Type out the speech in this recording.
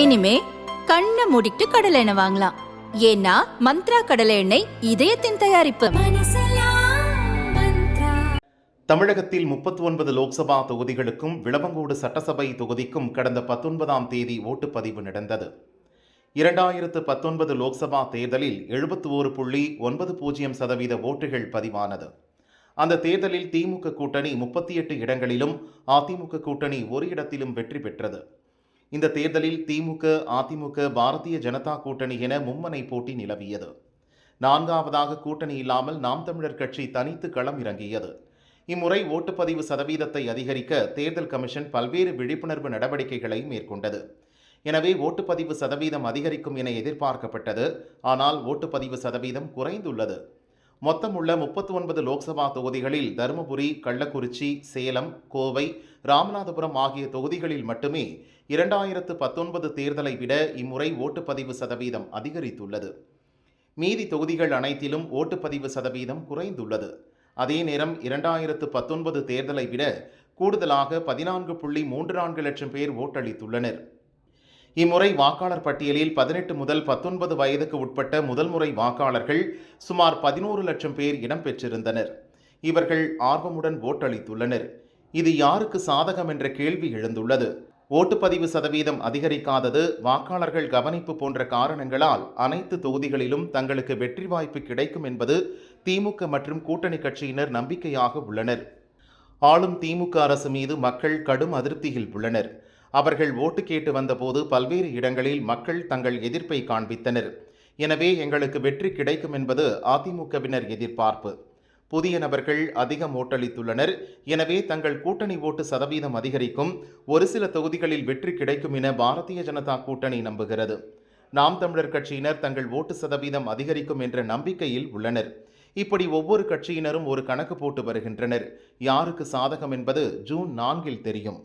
இனிமே கண்ணை மூடிட்டு கடலை எண்ணெய் வாங்கலாம். ஏன்னா மந்த்ரா கடலை எண்ணெய் இதயத்தின் தயாரிப்பு. தமிழகத்தில் முப்பத்தி ஒன்பது லோக்சபா தொகுதிகளுக்கும் விளவங்கோடு சட்டசபை தொகுதிக்கும் கடந்த பத்தொன்பதாம் தேதி ஓட்டுப்பதிவு நடந்தது. இரண்டாயிரத்து பத்தொன்பது லோக்சபா தேர்தலில் எழுபத்தி ஓரு புள்ளி ஒன்பது பூஜ்ஜியம் சதவீத ஓட்டுகள் பதிவானது. அந்த தேர்தலில் திமுக கூட்டணி முப்பத்தி எட்டு இடங்களிலும் அதிமுக கூட்டணி ஒரு இடத்திலும் வெற்றி பெற்றது. இந்த தேர்தலில் திமுக அதிமுக பாரதிய ஜனதா கூட்டணி என மும்மனை போட்டி நிலவியது. நான்காவதாக கூட்டணி இல்லாமல் நாம் தமிழர் கட்சி தனித்து களம் இறங்கியது. இம்முறை ஓட்டுப்பதிவு சதவீதத்தை அதிகரிக்க தேர்தல் கமிஷன் பல்வேறு விழிப்புணர்வு நடவடிக்கைகளை மேற்கொண்டது. எனவே ஓட்டுப்பதிவு சதவீதம் அதிகரிக்கும் என எதிர்பார்க்கப்பட்டது. ஆனால் ஓட்டுப்பதிவு சதவீதம் குறைந்துள்ளது. மொத்தமுள்ள முப்பத்தி ஒன்பது லோக்சபா தொகுதிகளில் தருமபுரி கள்ளக்குறிச்சி சேலம் கோவை ராமநாதபுரம் ஆகிய தொகுதிகளில் மட்டுமே இரண்டாயிரத்து பத்தொன்பது தேர்தலை விட இம்முறை ஓட்டுப்பதிவு சதவீதம் அதிகரித்துள்ளது. மீதி தொகுதிகள் அனைத்திலும் ஓட்டுப்பதிவு சதவீதம் குறைந்துள்ளது. அதே நேரம் இரண்டாயிரத்து பத்தொன்பது தேர்தலை விட கூடுதலாக பதினான்கு புள்ளி மூன்று நான்கு லட்சம் பேர் ஓட்டளித்துள்ளனர். இம்முறை வாக்காளர் பட்டியலில் பதினெட்டு முதல் பத்தொன்பது வயதுக்கு உட்பட்ட முதல் முறை வாக்காளர்கள் சுமார் பதினோரு லட்சம் பேர் இடம்பெற்றிருந்தனர் இவர்கள் ஆர்வமுடன் ஓட்டளித்துள்ளனர். இது யாருக்கு சாதகம் என்ற கேள்வி எழுந்துள்ளது. ஓட்டுப்பதிவு சதவீதம் அதிகரிக்காதது வாக்காளர்கள் கவனிப்பு போன்ற காரணங்களால் அனைத்து தொகுதிகளிலும் தங்களுக்கு வெற்றி வாய்ப்பு கிடைக்கும் என்பது திமுக மற்றும் கூட்டணி கட்சியினர் நம்பிக்கையாக உள்ளனர். ஆளும் திமுக அரசு மீது மக்கள் கடும் அதிருப்தியில் உள்ளனர். அவர்கள் ஓட்டு கேட்டு வந்தபோது பல்வேறு இடங்களில் மக்கள் தங்கள் எதிர்ப்பை காண்பித்தனர். எனவே எங்களுக்கு வெற்றி கிடைக்கும் என்பது அதிமுகவினர் எதிர்பார்ப்பு. புதிய நபர்கள் அதிகம் ஓட்டளித்துள்ளனர். எனவே தங்கள் கூட்டணி ஓட்டு சதவீதம் அதிகரிக்கும். ஒரு சில தொகுதிகளில் வெற்றி கிடைக்கும் என பாரதிய ஜனதா கூட்டணி நம்புகிறது. நாம் தமிழர் கட்சியினர் தங்கள் ஓட்டு சதவீதம் அதிகரிக்கும் என்ற நம்பிக்கையில் உள்ளனர். இப்படி ஒவ்வொரு கட்சியினரும் ஒரு கணக்கு போட்டு வருகின்றனர். யாருக்கு சாதகம் என்பது ஜூன் நான்கில் தெரியும்.